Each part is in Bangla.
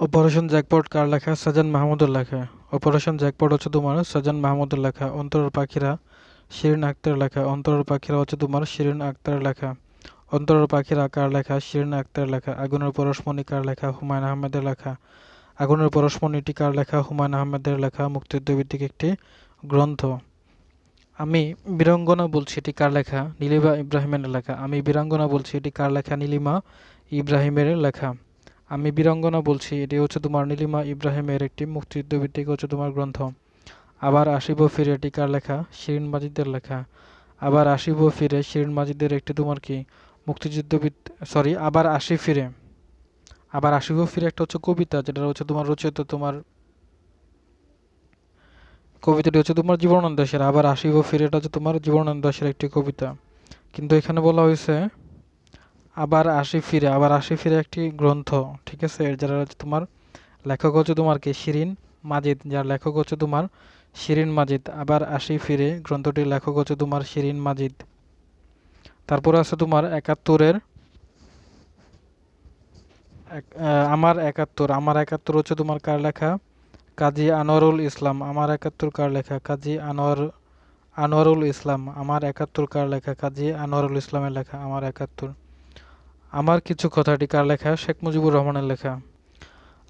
অপারেশন জ্যাকপট কার লেখা? সাজান মাহমুদের লেখা। অপারেশন জ্যাকপট হচ্ছে তোমার সাজান মাহমুদের লেখা। অন্তরের পাখিরা শিরিন আক্তার লেখা। অন্তরের পাখিরা হচ্ছে তোমার শিরিন আক্তার লেখা। অন্তরের পাখিরা কার লেখা? শিরিন আক্তার লেখা। আগুনের পরশমণি কার লেখা? হুমায়ুন আহমেদের লেখা। আগুনের পরশমণিটি কার লেখা? হুমায়ুন আহমেদের লেখা। মুক্তিযুদ্ধ ভিত্তিক একটি গ্রন্থ। আমি বীরাঙ্গনা বলছি, এটি কার লেখা? নীলিমা ইব্রাহিমের লেখা। আমি বীরাঙ্গনা বলছি, এটি কার লেখা? নীলিমা ইব্রাহিমের লেখা। আমি বীরাঙ্গনা বলছি, এটি হচ্ছে তোমার নীলিমা ইব্রাহিমের একটি মুক্তিযুদ্ধ ভিত্তিক হচ্ছে তোমার গ্রন্থ। আবার আসিব ফিরে এটি কার লেখা? শিরিন মাজিদের লেখা। আবার আসিব ফিরে শিরিন মাজিদের একটি তোমার কি? মুক্তিযুদ্ধ সরি আবার আসি ফিরে। আবার আসিব ফিরে একটা হচ্ছে কবিতা, যেটা হচ্ছে তোমার রচিত তোমার কবিতাটি হচ্ছে তোমার জীবনানন্দ আবার আসিব ফিরে এটা হচ্ছে তোমার জীবনানন্দ একটি কবিতা। কিন্তু এখানে বলা হয়েছে আবার আসি ফিরে, আবার আসি ফিরে একটি গ্রন্থ, ঠিক আছে? যারা তোমার লেখক হচ্ছে তোমার কি? শিরিন মাজিদ। যার লেখক হচ্ছে তোমার শিরিন মাজিদ। আবার আসি ফিরে গ্রন্থটির লেখক হচ্ছে তোমার শিরিন মাজিদ। তারপরে আছে তোমার একাত্তরের আমার একাত্তর। আমার একাত্তর হচ্ছে তোমার কার লেখা? কাজী আনোয়ারুল ইসলাম। আমার একাত্তর কার লেখা? কাজী আনোয়ার, আনোয়ারুল ইসলাম। আমার একাত্তর কার লেখা? কাজী আনোয়ারুল ইসলামের লেখা। আমার একাত্তর। আমার কিছু কথাটি কার লেখা? শেখ মুজিবুর রহমানের লেখা।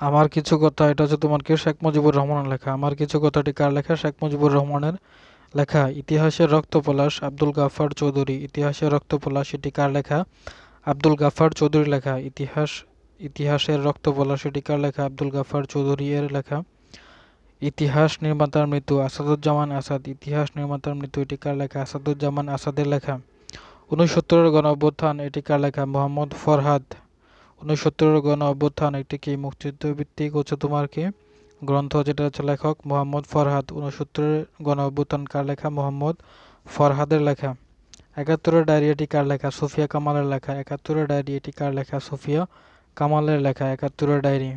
আমার কিছু কথা, এটা হচ্ছে তোমার কি? শেখ মুজিবুর রহমানের লেখা। আমার কিছু কথাটি কার লেখা? শেখ মুজিবুর রহমানের লেখা। ইতিহাসের রক্তপলাশ, আব্দুল গাফার চৌধুরী। ইতিহাসের রক্তপলাশ, এটি কার লেখা? আব্দুল গাফার চৌধুরীর লেখা। ইতিহাস, ইতিহাসের রক্তপলাশ, এটি কার লেখা? আব্দুল গাফার চৌধুরী এর লেখা। ইতিহাস নির্মাতার মৃত্যু, আসাদুজ্জামান আসাদ। ইতিহাস নির্মাতার মৃত্যু, এটি কার লেখা? আসাদুজ্জামান আসাদের লেখা। উনসত্তরের গণ অভ্যুত্থান এটি কার লেখা? মোহাম্মদ ফরহাদ। উনসত্তরের গণ অভ্যুত্থান একটি কি মুক্তিযুদ্ধ ভিত্তিক হচ্ছে তোমার কি গ্রন্থ যেটা হচ্ছে লেখক মোহাম্মদ ফরহাদ? উনসত্তরের গণ অভ্যুত্থান কার লেখা? মোহাম্মদ ফরহাদের লেখা। একাত্তরের ডায়েরি, এটি কার লেখা? সুফিয়া কামালের লেখা। একাত্তরের ডায়েরি, এটি কার লেখা? সুফিয়া কামালের লেখা। একাত্তরের ডায়েরি।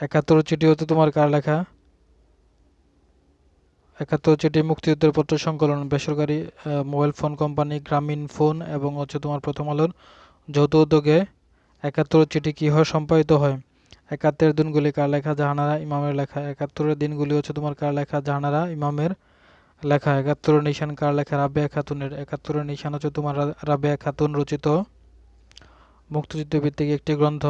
একাত্তর চিঠি হচ্ছে তোমার কার লেখা? একাত্তর চিঠি মুক্তিযুদ্ধের পত্র সংকলন, বেসরকারি mobile phone company Grameen phone এবং হচ্ছে তোমার প্রথম আলোর যৌথ উদ্যোগে একাত্তর চিঠি কীভাবে সম্পাদিত হয়। একাত্তরের দিনগুলি কার লেখা, জাহানারা, ইমামের লেখা। একাত্তরের দিনগুলি হচ্ছে তোমার কার লেখা, জাহানারা, ইমামের লেখা। একাত্তরের নিশান কার লেখা রাবেয়া খাতুনের। একাত্তরের নিশান হচ্ছে তোমার রাবেয়া খাতুন রচিত মুক্তিযুদ্ধ ভিত্তিক একটি গ্রন্থ।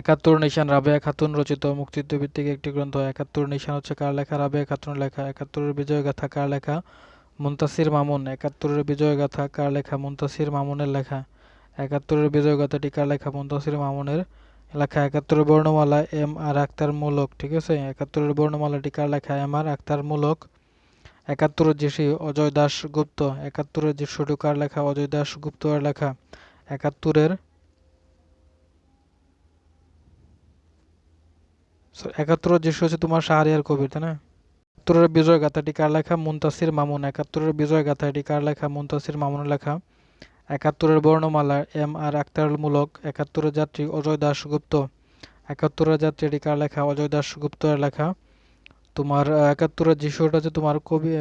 একাত্তর নিশান রাবেয়া খাতুন রচিত মুক্তিযুদ্ধ ভিত্তিক একটি গ্রন্থ। একাত্তর নিশান হচ্ছে কার লেখা? রাবেয়া খাতুনের লেখা। একাত্তরের বিজয় গাথা কার লেখা? মুন্তাসির মামুন। একাত্তরের বিজয় গাথা কার লেখা? মুন্তাসির মামুনের লেখা। একাত্তরের বিজয় গাথাটি কার লেখা? মুন্তাসির মামুনের লেখা। একাত্তরের বর্ণমালা এম আর আক্তার মূলক, ঠিক আছে? একাত্তরের বর্ণমালাটি কার লেখা? এম আর আক্তার মূলক। একাত্তরের জিসি অজয় দাস গুপ্ত একাত্তরের দৃশ্যটি কার লেখা? অজয় দাস গুপ্ত এর লেখা। একাত্তরের একাত্তরের দৃশ্য হচ্ছে তোমার শাহরিয়ার কবির, তাই না? একাত্তরের বিজয় গাথাটি কার লেখা? মুন্তাসির মামুন। একাত্তরের বিজয় গাথা এটি কার লেখা? মুন্তাসির মামুনের লেখা। একাত্তরের বর্ণমালা এম আর আক্তারমূলক একাত্তরের যাত্রী অজয় দাস গুপ্ত একাত্তরের যাত্রী এটি কার লেখা? অজয় দাস গুপ্তের লেখা। তোমার একাত্তরের দৃশ্যটা হচ্ছে তোমার কবি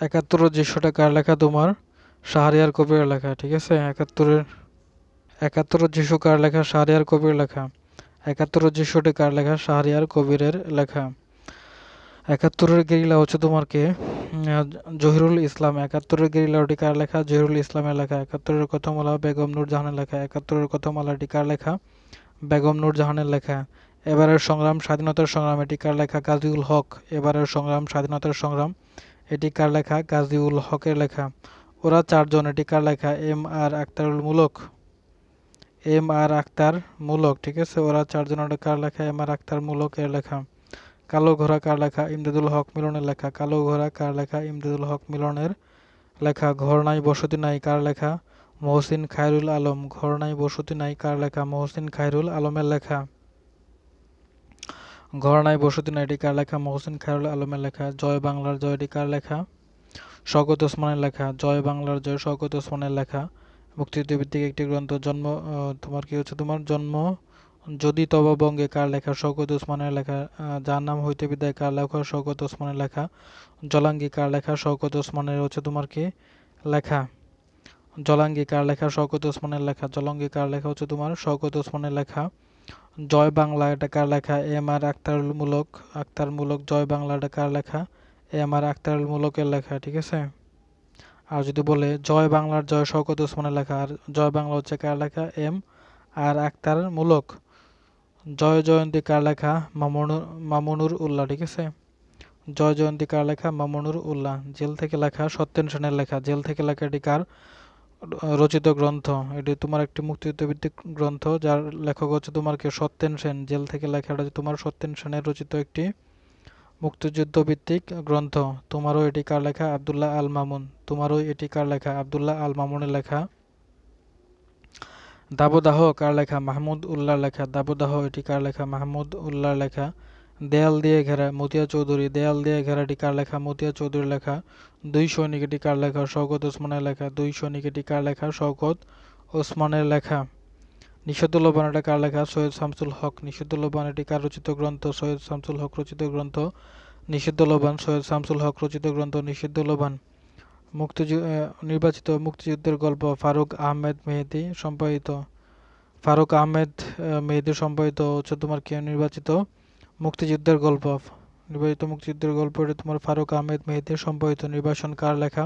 একাত্তরের দৃশ্যটা কার লেখা? তোমার শাহরিয়ার কবির লেখা, ঠিক আছে? একাত্তরের একাত্তরের দৃশ্য কার লেখা? শাহরিয়ার কবির লেখা। একাত্তরের দৃশ্যটি কার লেখা? শাহরিয়ার কবিরের লেখা। একাত্তরের গেরিলা হচ্ছে তোমার কে জহিরুল ইসলাম। একাত্তরের গেরিলাটি কার লেখা? জহিরুল ইসলামের লেখা। একাত্তরের কথামালা বেগম নূরজাহানের লেখা। একাত্তরের কথামালাটি কার লেখা? বেগম নূরজাহানের লেখা। এবারের সংগ্রাম, স্বাধীনতার সংগ্রাম এটি কার লেখা? গাজীউল হক। এবারের সংগ্রাম, স্বাধীনতার সংগ্রাম এটি কার লেখা? গাজীউল হকের লেখা। ওরা চারজন এটি কার লেখা? এম আর আক্তারুল মূলক। এম আর আক্তার মূলক, ঠিক আছে? ওরা চারজন কার লেখা? এম আর আক্তার মূলক এর লেখা। কালো ঘোড়া কার লেখা? ইমদাদুল হক মিলনের লেখা। কালো ঘোড়া কার লেখা? ইমদাদুল হক মিলনের লেখা। ঘর নাই, বসতি নাই কার লেখা? মহসিন খায়রুল আলম। ঘর নাই, বসতি নাই কার লেখা? মহসিন খায়রুল আলমের লেখা। ঘর নাই, বসতি নাই এটি কার লেখা? মহসিন খায়রুল আলমের লেখা। জয় বাংলার জয় এটি কার লেখা? শওকত ওসমানের লেখা। জয় বাংলার জয় শওকত ওসমানের লেখা। মুক্তিযুদ্ধ ভিত্তিক একটি গ্রন্থ, জন্ম তোমার কি হচ্ছে? তোমার জন্ম, যদি তবা বঙ্গে কার লেখা? শওকত ওসমানের লেখা যার নাম হইতে বিদায়, কার লেখা? শওকত ওসমানের লেখা। জলাঙ্গি কার লেখা? শওকত ওসমানের হচ্ছে তোমার কি? লেখা। জলাঙ্গি কার লেখা? শওকত ওসমানের লেখা। জলাঙ্গি কার লেখা হচ্ছে তোমার? শওকত ওসমানের লেখা। জয় বাংলা, এটা কার লেখা? এম আর আক্তারুল মূলক আক্তার জয় বাংলা, এটা কার লেখা? এম আর আক্তারুল মূলকের লেখা, ঠিক আছে? আর যদি বলে, জয় বাংলার জয় শওকত ওসমানের লেখা, আর জয় বাংলা হচ্ছে কার লেখা? এম, আর আক্তার মূলক, জয় জয়ন্তী কার লেখা? মামুনুর মামুনুর উল্লাহ ঠিক আছে? জয় জয়ন্তী কার লেখা? মামুনুর উল্লাহ জেল থেকে লেখা সত্যেন সেনের লেখা। জেল থেকে লেখা এটি কার? রচিত গ্রন্থ, এটি তোমার একটি মুক্তিযুদ্ধ ভিত্তিক গ্রন্থ, যার লেখক হচ্ছে তোমার কে? সত্যেন সেন। জেল থেকে লেখা এটা তোমার সত্যেন সেনের রচিত একটি মুক্তিযুদ্ধ ভিত্তিক গ্রন্থ। তোমারও এটি কার লেখা? আবদুল্লাহ আল মামুন। তোমারও এটি কার লেখা? আবদুল্লাহ আল মামুনের লেখা। দাবদাহ কার লেখা? মাহমুদ উল্লাহর লেখা। দাবদাহ এটি কার লেখা? মাহমুদ উল্লাহর লেখা। দেয়াল দিয়ে ঘেরা। মতিয়া চৌধুরী, দেয়াল দিয়ে ঘেরাটি কার লেখা? মতিয়া চৌধুরীর লেখা। দুই সৈনিক এটি কার লেখা? শওকত ওসমানের লেখা। দুই সৈনিক এটি কার লেখা? শওকত ওসমানের লেখা। নিষেধুল বান এটা কার লেখা? সৈয়দ শামসুল হক নিষেধুল বান এটি কার রচিত গ্রন্থ? সৈয়দ শামসুল হক রচিত গ্রন্থ? নিষিদ্ধ বান সৈয়দ শামসুল হক রচিত গ্রন্থ, নিষিদ্ধ বান মুক্তিযুদ্ধ নির্বাচিত মুক্তিযুদ্ধের গল্প ফারুক আহমেদ মেহেদি সম্পাদিত। ফারুক আহমেদ মেহেদি সম্পাদিত হচ্ছে তোমার কে? নির্বাচিত মুক্তিযুদ্ধের গল্প। নির্বাচিত মুক্তিযুদ্ধের গল্প এটা তোমার ফারুক আহমেদ মেহেদির সম্পাদিত। নির্বাসন কার লেখা?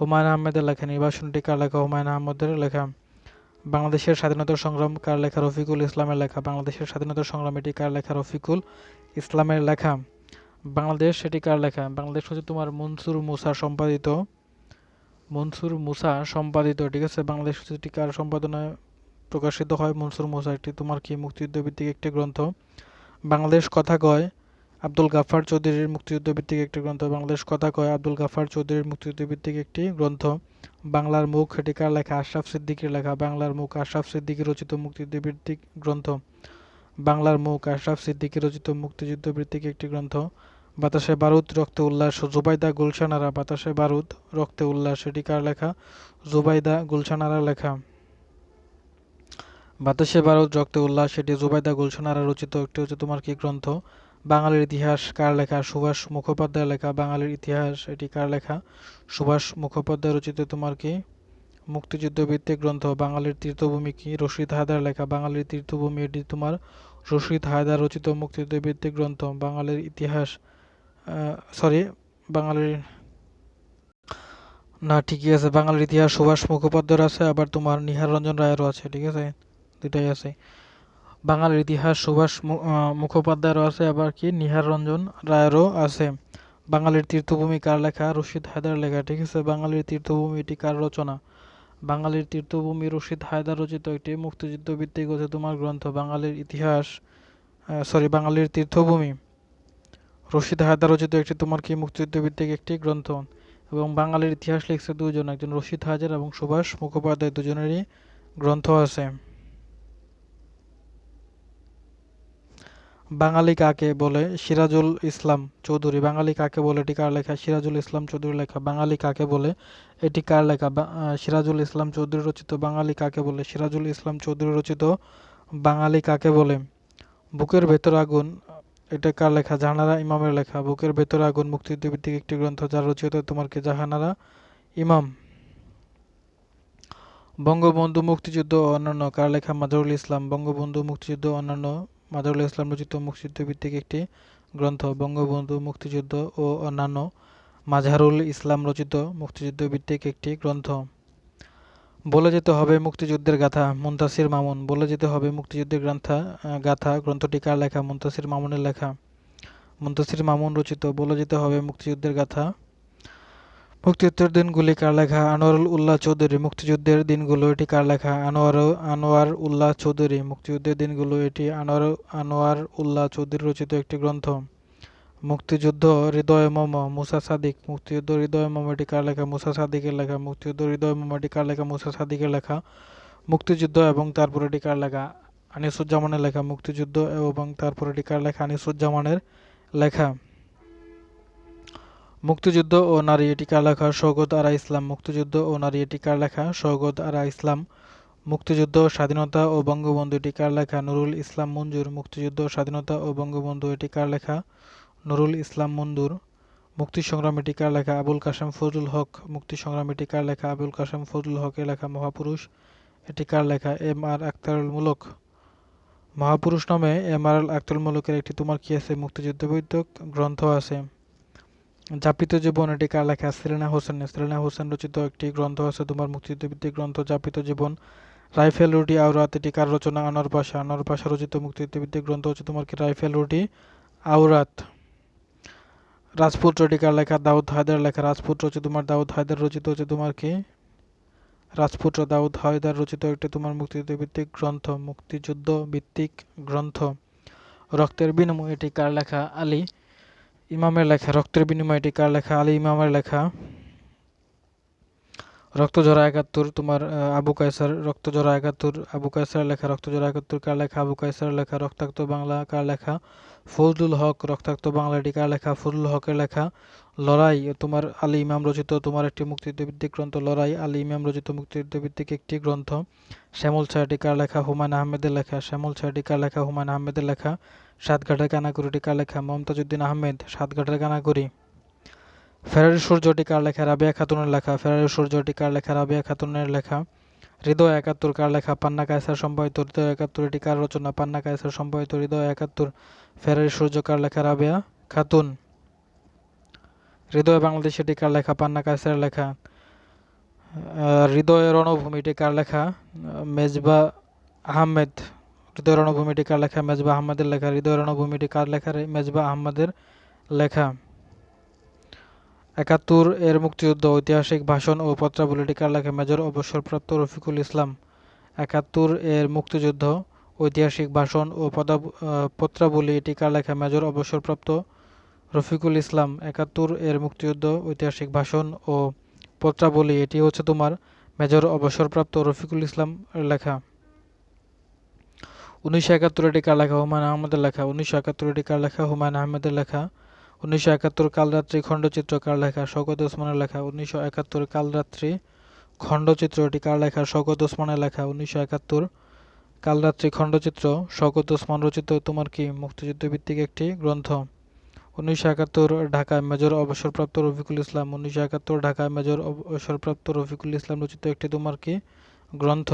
হুমায়ুন আহমেদের লেখা। নির্বাসনটি কার লেখা? হুমায়ুন আহমেদের লেখা। বাংলাদেশের স্বাধীনতা সংগ্রাম কার লেখা? রফিকুল ইসলামের লেখা। বাংলাদেশের স্বাধীনতা সংগ্রাম এটি কার লেখা? রফিকুল ইসলামের লেখা। বাংলাদেশ সেটি কার লেখা? বাংলাদেশ হচ্ছে তোমার মনসুর মুসা সম্পাদিত। মনসুর মুসা সম্পাদিত, ঠিক আছে? বাংলাদেশ হচ্ছে কার সম্পাদনায় প্রকাশিত হয়? মনসুর মুসা, এটি তোমার কি মুক্তিযুদ্ধ ভিত্তিক একটি গ্রন্থ? বাংলাদেশ কথা কয় আব্দুল গাফার চৌধুরীর মুক্তিযুদ্ধ ভিত্তিক একটি গ্রন্থ, বাংলাদেশ কথা কয় আব্দুল গাফার চৌধুরীর মুক্তিযুদ্ধ ভিত্তিক একটি গ্রন্থ। বাংলার মুখ এটি কার লেখা? আশরাফ সিদ্দিকীর লেখা। বাংলার মুখ, আশরাফ সিদ্দিকী রচিত মুক্তিযুদ্ধ ভিত্তিক গ্রন্থ। বাংলার মুখ, আশরাফ সিদ্দিকী রচিত মুক্তিযুদ্ধ ভিত্তিক একটি গ্রন্থ। বাতাসে বারুদ, রক্তে উল্লাস। জুবাইদা গুলশানারা, বাতাসে বারুদ, রক্তে উল্লাস। এটি কার লেখা? জুবাইদা গুলশানারা লেখা। বাতাসে বারুদ, রক্তে উল্লাস। এটি জুবাইদা গুলশানারা রচিত। একটি হচ্ছে তোমার কি গ্রন্থ? বাঙালির ইতিহাস কার লেখা? সুভাষ মুখোপাধ্যায় লেখা। বাঙালির ইতিহাস, এটি কার লেখা? সুভাষ মুখোপাধ্যায় রচিত তোমার কি? মুক্তিযুদ্ধ ভিত্তিক গ্রন্থ। বাঙালির তীর্থভূমি কি? রশিদ হায়দার লেখা। বাঙালির তীর্থভূমি, এটি তোমার রশিদ হায়দার রচিত মুক্তিযুদ্ধ ভিত্তিক গ্রন্থ। বাঙালির ইতিহাস সরি বাঙালির, না, ঠিকই আছে। বাঙালির ইতিহাস সুভাষ মুখোপাধ্যায়ের আছে, আবার তোমার নিহার রঞ্জন রায়েরও আছে, ঠিক আছে? দুটাই আছে। বাঙালির ইতিহাস, সুভাষ মুখোপাধ্যায়েরও আছে, আবার কি? নিহার রঞ্জন রায়েরও আছে। বাঙালির তীর্থভূমি কার লেখা? রশিদ হায়দার লেখা, ঠিক আছে? বাঙালির তীর্থভূমি এটি কার রচনা? বাঙালির তীর্থভূমি রশিদ হায়দার রচিত একটি মুক্তিযুদ্ধ ভিত্তিক হচ্ছে তোমার গ্রন্থ, বাঙালির ইতিহাস সরি বাঙালির তীর্থভূমি। রশিদ হায়দার রচিত একটি, তোমার কি মুক্তিযুদ্ধ ভিত্তিক একটি গ্রন্থ? এবং বাঙালির ইতিহাস লিখছে দুজন একজন রশিদ হায়দার এবং সুভাষ মুখোপাধ্যায়, দুজনেরই গ্রন্থ আছে। বাঙালি কাকে বলে? সিরাজুল ইসলাম চৌধুরী। বাঙালি কাকে বলে? এটি কার লেখা? সিরাজুল ইসলাম চৌধুরী লেখা। বাঙালি কাকে বলে? এটি কার লেখা? সিরাজুল ইসলাম চৌধুরী রচিত বাঙালি কাকে বলে? সিরাজুল ইসলাম চৌধুরী রচিত বাঙালি কাকে বলে? বুকের ভেতর আগুন, এটা কার লেখা? জাহানারা ইমামের লেখা। বুকের ভেতর আগুন মুক্তিযুদ্ধ ভিত্তিক একটি গ্রন্থ যার রচিত তোমার কি? জাহানারা ইমাম। বঙ্গবন্ধু মুক্তিযুদ্ধ অন্যান্য, কার লেখা? মাজারুল ইসলাম। বঙ্গবন্ধু মুক্তিযুদ্ধ অন্যান্য মাজারুল ইসলাম রচিত মুক্তিযুদ্ধ ভিত্তিক একটি গ্রন্থ, বঙ্গবন্ধু মুক্তিযুদ্ধ ও অন্যান্য মাঝহারুল ইসলাম রচিত মুক্তিযুদ্ধ ভিত্তিক একটি গ্রন্থ। বলে যেতে হবে মুক্তিযুদ্ধের গাথা, মুনতাসির মামুন। বলে যেতে হবে মুক্তিযুদ্ধের গ্রন্থা গাথা গ্রন্থটি কার লেখা, মুনতাসির মামুনের লেখা। মুনতাসির মামুন রচিত। বলে যেতে হবে মুক্তিযুদ্ধের গাথা মুক্তিযুদ্ধের দিনগুলি কার লেখা আনোয়ারুল উল্লাহ চৌধুরী মুক্তিযুদ্ধের দিনগুলো এটি কার লেখা আনোয়ার আনোয়ার উল্লাহ চৌধুরী মুক্তিযুদ্ধের দিনগুলো এটি আনোয়ার আনোয়ার উল্লাহ চৌধুরী রচিত একটি গ্রন্থ। মুক্তিযুদ্ধ হৃদয় মম, মুসা সাদিক। মুক্তিযুদ্ধ হৃদয় মম এটি কার লেখা মুসা সাদিকের লেখা। মুক্তিযুদ্ধ হৃদয় মম এটি কার লেখা মুসা সাদিকের লেখা। মুক্তিযুদ্ধ এবং তারপর এটি কার লেখা আনিসুজ্জামানের লেখা। মুক্তিযুদ্ধ এবং তারপর এটি কার লেখা আনিসুজ্জামানের লেখা। মুক্তিযুদ্ধ ও নারী এটি কার লেখা সৌগত আরা ইসলাম মুক্তিযুদ্ধ ও নারী এটি কার লেখা সৌগত আরা ইসলাম মুক্তিযুদ্ধ, স্বাধীনতা ও বঙ্গবন্ধু এটি কার লেখা নুরুল ইসলাম মঞ্জুর মুক্তিযুদ্ধ, স্বাধীনতা ও বঙ্গবন্ধু এটি কার লেখা নুরুল ইসলাম মঞ্জুর মুক্তি সংগ্রামী টিকার লেখা আবুল কাসেম ফজলুল হক মুক্তি সংগ্রামী টিকার লেখা আবুল কাসেম ফজলুল হকের লেখা মহাপুরুষ এটি কার লেখা এম আর আখতারুল মুলক। মহাপুরুষ নামে এম আর আখতারুল মুলকের একটি তোমার কি আছে? মুক্তিযুদ্ধ বৈদ্যক গ্রন্থ আছে। জাপিত জীবন এটি কার লেখা সেলিনা হোসেন সেলিনা হোসেন রচিত একটি গ্রন্থ আছে, তোমার মুক্তিযুদ্ধভিত্তিক গ্রন্থ জাপিত জীবন রাইফেল রুটি আওরাত এটি কার রচনা? আনোয়ার পাশা। আনোয়ার পাশা রচিত মুক্তিযুদ্ধভিত্তিক গ্রন্থ হচ্ছে তোমার কি, রাইফেল রুটি আওরাত রাজপুত্র এটি কার লেখা, দাউদ হায়দার লেখা। রাজপুত্র হচ্ছে তোমার, দাউদ হায়দার রচিত হচ্ছে তোমার কি? রাজপুত্র, দাউদ হায়দার রচিত একটি তোমার মুক্তিযুদ্ধ ভিত্তিক গ্রন্থ মুক্তিযুদ্ধ ভিত্তিক গ্রন্থ। রক্তের বিনিময় এটি কার লেখা? আলী। ইমামের লেখা, রক্তের বিনিময় এটি কার লেখা? আলী ইমামের লেখা, রক্তঝরা একাত্তর, তোমার আবু কায়সার রক্তঝরা একাত্তর, আবু কায়সার লেখা, রক্তঝরা একাত্তর, কার লেখা? আবু কায়সার লেখা, রক্তাক্ত বাংলা কার লেখা? ফজলুল হক, রক্তাক্ত বাংলা এটি কার লেখা? ফজলুল হকের লেখা লড়াই, তোমার আলী ইমাম রচিত তোমার একটি মুক্তিযুদ্ধভিত্তিক গ্রন্থ, লড়াই, আলী ইমাম রচিত মুক্তিযুদ্ধভিত্তিক একটি গ্রন্থ, শ্যামল কার লেখা, হুমায়ুন আহমেদের লেখা, শ্যামল ছায়াটি কার লেখা, হুমায়ুন আহমেদের লেখা, সাতঘাটের কানাকুড়িটি কার লেখা মমতাজুদ্দিন আহমেদ, সাতঘাটের কানাকুড়ি। ফেরারি সূর্যটি কার লেখা, রাবিয়া খাতুনের লেখা, ফেরারি সূর্যটি কার লেখা, রাবিয়া খাতুনের লেখা, হৃদয় একাত্তর কার লেখা, পান্না কায়সার সম্পাদিত হৃদয় একাত্তর, এটি কার রচনা, পান্না কায়সার সম্পাদিত হৃদয় একাত্তর, ফেরারি সূর্য কার লেখা, রাবিয়া খাতুন। হৃদয় বাংলাদেশ টিকার লেখা পান্না কায়সার লেখা হৃদয় রণভূমিটি কার লেখা মেজবা আহমেদ হৃদয় রণভূমিটি কার লেখা মেজবা আহমেদের লেখা হৃদয় রণভূমিটি কার লেখা মেজবা আহমেদের লেখা। একাত্তর এর মুক্তিযুদ্ধ ঐতিহাসিক ভাষণ ও পত্রাবলীটি কার লেখা মেজর অবসরপ্রাপ্ত রফিকুল ইসলাম। একাত্তর এর মুক্তিযুদ্ধ ঐতিহাসিক ভাষণ ও পদা- আহ, পত্রাবলী এটি কার লেখা মেজর অবসরপ্রাপ্ত রফিকুল ইসলাম একাত্তর এর মুক্তিযুদ্ধ, ঐতিহাসিক ভাষণ ও পত্রাবলী এটি হচ্ছে তোমার মেজর অবসরপ্রাপ্ত রফিকুল ইসলাম লেখা। উনিশশো একাত্তর এটি কার লেখা? হুমায়ুন আহমেদের লেখা। উনিশশো একাত্তর এটি কার লেখা? হুমায়ুন আহমেদের লেখা। উনিশশো একাত্তর কালরাত্রি খণ্ডচিত্র কার লেখা? শওকত ওসমানের লেখা। উনিশশো একাত্তর কালরাত্রি খণ্ডচিত্র এটি কার লেখা? শওকত ওসমানের লেখা। উনিশশো একাত্তর কালরাত্রি খণ্ডচিত্র, শওকত ওসমান রচিত তোমার কি মুক্তিযুদ্ধ ভিত্তিক একটি গ্রন্থ? উনিশশো একাত্তর ঢাকায় মেজর অবসরপ্রাপ্ত রফিকুল ইসলাম। উনিশশো একাত্তর ঢাকায় মেজর অবসরপ্রাপ্ত রফিকুল ইসলাম রচিত একটি তোমার কি? গ্রন্থ।